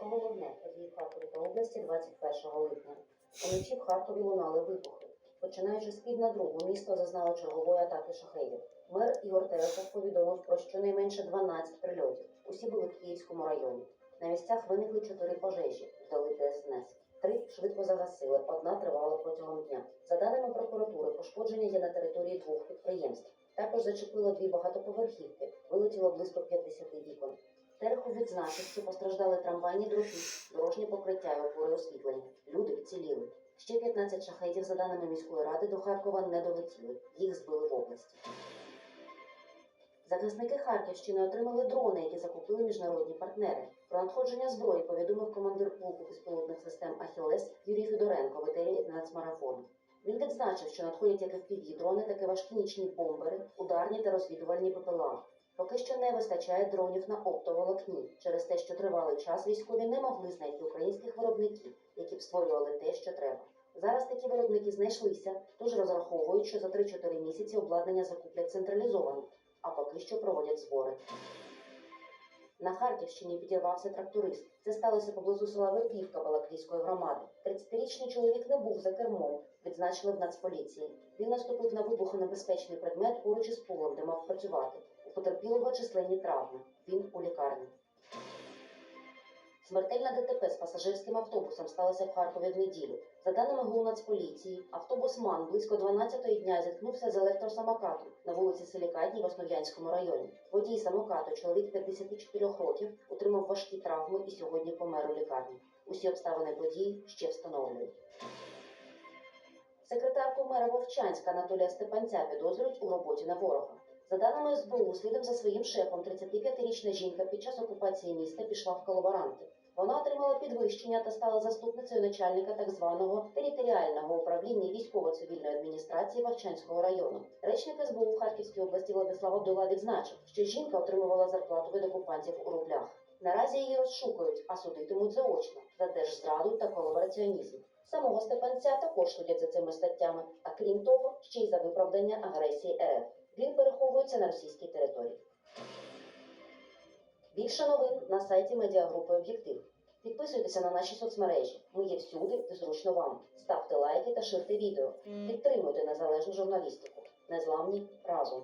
Головне події Харкові та області 21 липня. Уночі в Харкові лунали вибухи. Починаючи з пів на другу, місто зазнало чергової атаки шахедів. Мер Ігор Терехов повідомив про щонайменше 12 прильотів. Усі були в Київському районі. На місцях виникли чотири пожежі, вдали ДСНС. Три швидко загасили, одна тривала протягом дня. За даними прокуратури, пошкодження є на території двох підприємств. Також зачепило дві багатоповерхівки, вилетіло близько 50 вікон. Терехов відзначив, що постраждали трамвайні дроти, дорожнє покриття і опори освітлення. Люди вціліли. Ще 15 шахедів, за даними міської ради, до Харкова не долетіли. Їх збили в області. Захисники Харківщини отримали дрони, які закупили міжнародні партнери. Про надходження зброї повідомив командир полку безпілотних систем Ахілес Юрій Федоренко, ветеран нацмарафону. Він відзначив, що надходять як fpv дрони, так і важкі нічні бомбери, ударні та розвідувальні ППЛА. Поки що не вистачає дронів на оптоволокні. Через те, що тривалий час військові не могли знайти українських виробників, які б створювали те, що треба. Зараз такі виробники знайшлися, тож розраховують, що за 3-4 місяці обладнання закуплять централізовано, а поки що проводять збори. На Харківщині підірвався тракторист. Це сталося поблизу села Вербівка Балаклійської громади. 30-річний чоловік не був за кермом, відзначили в Нацполіції. Він наступив на вибухонебезпечний предмет поруч із полем, де мав працювати. Потерпілого численні травми. Він у лікарні. Смертельна ДТП з пасажирським автобусом сталося в Харкові в неділю. За даними ГУ Нацполіції, автобус МАН близько 12-ї дня зіткнувся з електросамокатом на вулиці Силікатній в Основ'янському районі. Водій самокату, чоловік 54 років, отримав важкі травми і сьогодні помер у лікарні. Усі обставини події ще встановлюють. Секретарку мера Вовчанська Анатолія Степанця підозрюють у роботі на ворога. За даними СБУ, слідом за своїм шефом, 35-річна жінка під час окупації міста пішла в колаборанти. Вона отримала підвищення та стала заступницею начальника так званого територіального управління військово-цивільної адміністрації Вовчанського району. Речник СБУ в Харківській області Владислав Абдула відзначив, що жінка отримувала зарплату від окупантів у рублях. Наразі її розшукують, а судитимуть заочно за держзраду та колабораціонізм. Самого Степанця також судять за цими статтями, а крім того, ще й за виправдання агресії РФ. Він переховується на російській території. Більше новин на сайті медіагрупи Об'єктив. Підписуйтеся на наші соцмережі. Ми є всюди, де зручно вам. Ставте лайки та ширте відео. Підтримуйте незалежну журналістику. Незламні разом.